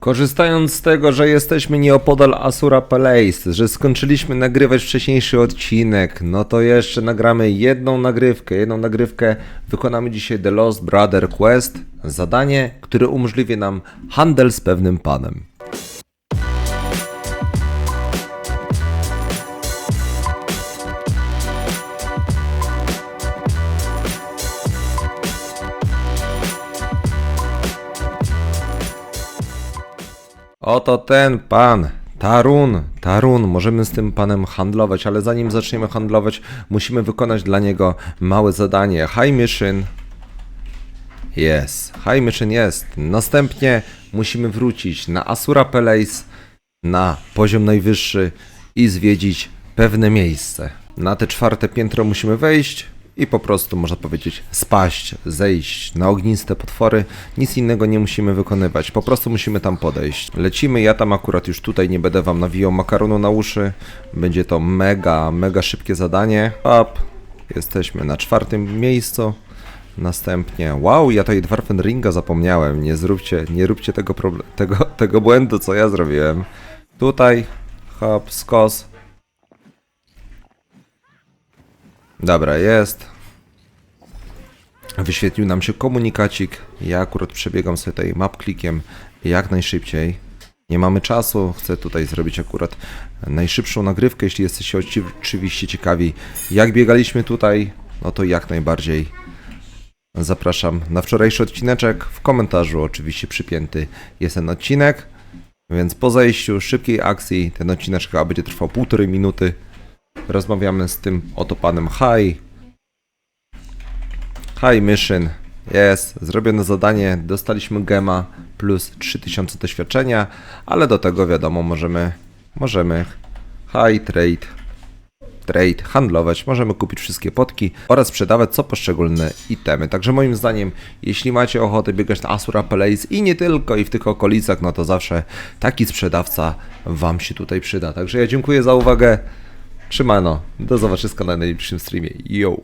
Korzystając z tego, że jesteśmy nieopodal Asura Palace, że skończyliśmy nagrywać wcześniejszy odcinek, no to jeszcze nagramy jedną nagrywkę. Jedną nagrywkę wykonamy dzisiaj The Lost Brother Quest, zadanie, które umożliwi nam handel z pewnym panem. Oto ten pan, Tarun, Tarun, możemy z tym panem handlować, ale zanim zaczniemy handlować, musimy wykonać dla niego małe zadanie. High mission. Jest, high mission jest. Następnie musimy wrócić na Asura Palace, na poziom najwyższy i zwiedzić pewne miejsce. Na te czwarte piętro musimy wejść i po prostu, można powiedzieć, spaść, zejść na ogniste potwory. Nic innego nie musimy wykonywać, po prostu musimy tam podejść. Lecimy, ja tam akurat już tutaj nie będę wam nawijał makaronu na uszy. Będzie to mega, mega szybkie zadanie. Up, jesteśmy na czwartym miejscu. Następnie, wow, ja tutaj Dwarfen Ringa zapomniałem. Nie zróbcie, nie róbcie tego, tego, tego błędu, co ja zrobiłem. Tutaj, hop, skos. Dobra, jest. Wyświetlił nam się komunikacik. Ja akurat przebiegam sobie tutaj map klikiem jak najszybciej. Nie mamy czasu, chcę tutaj zrobić akurat najszybszą nagrywkę, jeśli jesteście oczywiście ciekawi jak biegaliśmy tutaj, no to jak najbardziej zapraszam na wczorajszy odcineczek. W komentarzu oczywiście przypięty jest ten odcinek, więc po zejściu szybkiej akcji ten odcineczek będzie trwał półtorej minuty. Rozmawiamy z tym oto panem Hi. Hi mission. Jest, zrobione zadanie, dostaliśmy gema plus 3000 doświadczenia, ale do tego wiadomo, możemy, możemy high trade, trade, handlować, możemy kupić wszystkie potki oraz sprzedawać co poszczególne itemy. Także moim zdaniem, jeśli macie ochotę biegać na Asura Palace i nie tylko i w tych okolicach, no to zawsze taki sprzedawca wam się tutaj przyda. Także ja dziękuję za uwagę. Trzymano. Do zobaczenia na najbliższym streamie. Yo!